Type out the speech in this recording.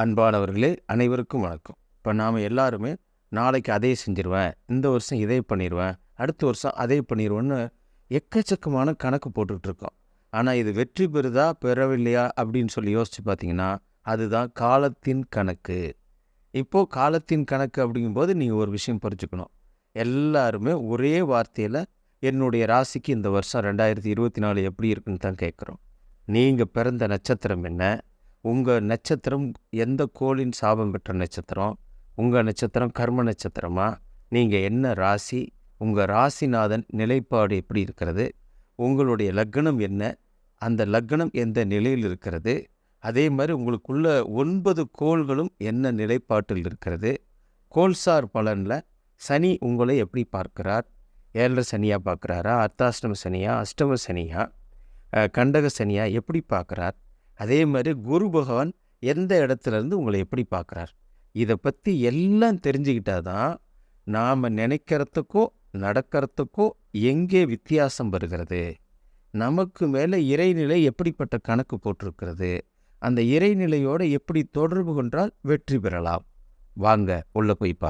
அன்பானவர்களே அனைவருக்கும் வணக்கம். இப்போ நாம் எல்லாருமே நாளைக்கு அதே செஞ்சிருவேன் இந்த வருஷம் இதே பண்ணிடுவேன் அடுத்த வருஷம் அதே பண்ணிடுவேன்னு எக்கச்சக்கமான கணக்கு போட்டுக்கிட்டு இருக்கோம் ஆனால் இது வெற்றி பெறுதா பெறவில்லையா அப்படின்னு சொல்லி யோசித்து பார்த்தீங்கன்னா அதுதான் காலத்தின் கணக்கு. இப்போது காலத்தின் கணக்கு அப்படிங்கும்போது நீங்கள் ஒரு விஷயம் புரிஞ்சுக்கணும். எல்லாருமே ஒரே வார்த்தையில் என்னுடைய ராசிக்கு இந்த வருஷம் ரெண்டாயிரத்தி இருபத்தி நாலு எப்படி இருக்குன்னு தான் கேட்குறோம் நீங்கள் பிறந்த நட்சத்திரம் என்ன? உங்கள் நட்சத்திரம் எந்த கோளின் சாபம் பெற்ற நட்சத்திரம்? உங்கள் நட்சத்திரம் கர்ம நட்சத்திரமா? நீங்கள் என்ன ராசி? உங்கள் ராசிநாதன் நிலைப்பாடு எப்படி இருக்கிறது? உங்களுடைய லக்னம் என்ன? அந்த லக்னம் எந்த நிலையில் இருக்கிறது? அதே மாதிரி உங்களுக்குள்ள ஒன்பது கோள்களும் என்ன நிலைப்பாட்டில் இருக்கிறது? கோல்சார் பலனில் சனி உங்களை எப்படி பார்க்கிறார்? ஏழரை சனியாக பார்க்குறாரா? அர்த்தாஷ்டம சனியா? அஷ்டம சனியா? கண்டக சனியா எப்படி பார்க்குறார்? அதே மாதிரி குரு பகவான் எந்த இடத்துல இருந்து உங்களை எப்படி பார்க்குறார்? இதை பற்றி எல்லாம் தெரிஞ்சுக்கிட்டா தான் நாம் நினைக்கிறதுக்கோ நடக்கிறதுக்கோ எங்கே வித்தியாசம் வருகிறது? நமக்கு மேலே இறைநிலை எப்படிப்பட்ட கணக்கு போட்டிருக்கிறது? அந்த இறைநிலையோடு எப்படி தொடர்பு கொண்டால் வெற்றி பெறலாம்? வாங்க உள்ள போய் பார்க்க